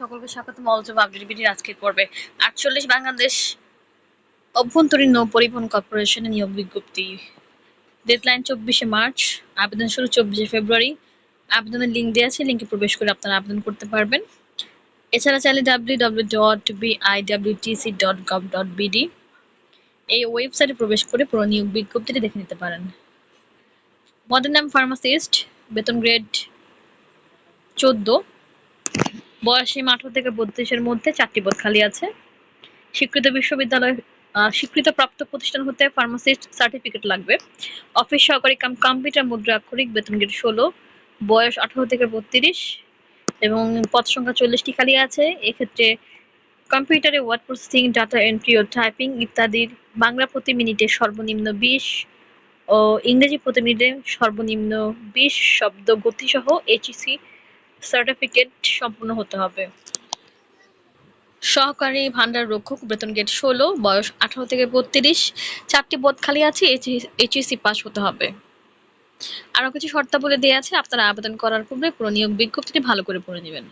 সকলকে স্বাগত। মলজব আপডেট আজকের পর্বে আটচল্লিশ বাংলাদেশ অভ্যন্তরীণ নৌ পরিবহন কর্পোরেশনের নিয়োগ বিজ্ঞপ্তি। ডেডলাইন চব্বিশে মার্চ, আবেদন শুরু চব্বিশে ফেব্রুয়ারি। আবেদনের লিঙ্ক দেওয়া আছে লিঙ্কে প্রবেশ করে আপনারা আবেদন করতে পারবেন। এছাড়া চাইলে W W dot B I W T C dot gov dot B D এই ওয়েবসাইটে প্রবেশ করে পুরো নিয়োগ বিজ্ঞপ্তিটি দেখে নিতে পারেন। মডার্ন নাম ফার্মাসিস্ট বেতন গ্রেড চোদ্দ। বয়স আঠারো থেকে বত্রিশের মধ্যে চারটি পদ খালি আছে। স্বীকৃত বিশ্ববিদ্যালয় স্বীকৃত প্রাপ্ত প্রতিষ্ঠান হতে ফার্মাসিস্ট সার্টিফিকেট লাগবে। অফিস সহকারী কাম কম্পিউটার মুদ্রা, আক্ষরিক, বেতন গ্রেড ষোলো, বয়স আঠারো থেকে বত্রিশ, এবং পদ সংখ্যা চল্লিশটি খালি আছে। এক্ষেত্রে কম্পিউটারে ওয়ার্ড প্রসেসিং ডাটা এন্ট্রি ও টাইপিং ইত্যাদির বাংলা প্রতি মিনিটে সর্বনিম্ন বিশ ও ইংরেজি প্রতি মিনিটে সর্বনিম্ন বিশ শব্দ গতিসহ এইচইসি সার্টিফিকেট সম্পূর্ণ হতে হবে। সহকারী ভান্ডার রক্ষক, বেতন গেট ষোলো, বয়স আঠারো থেকে বত্রিশ, চারটি পদ খালি আছে এইচএসসি পাস হতে হবে। আরও কিছু শর্তাবলী দেওয়া আছে, আপনারা আবেদন করার পূর্বে পুরো নিয়োগ বিজ্ঞপ্তিটি ভালো করে পড়ে নেবেন।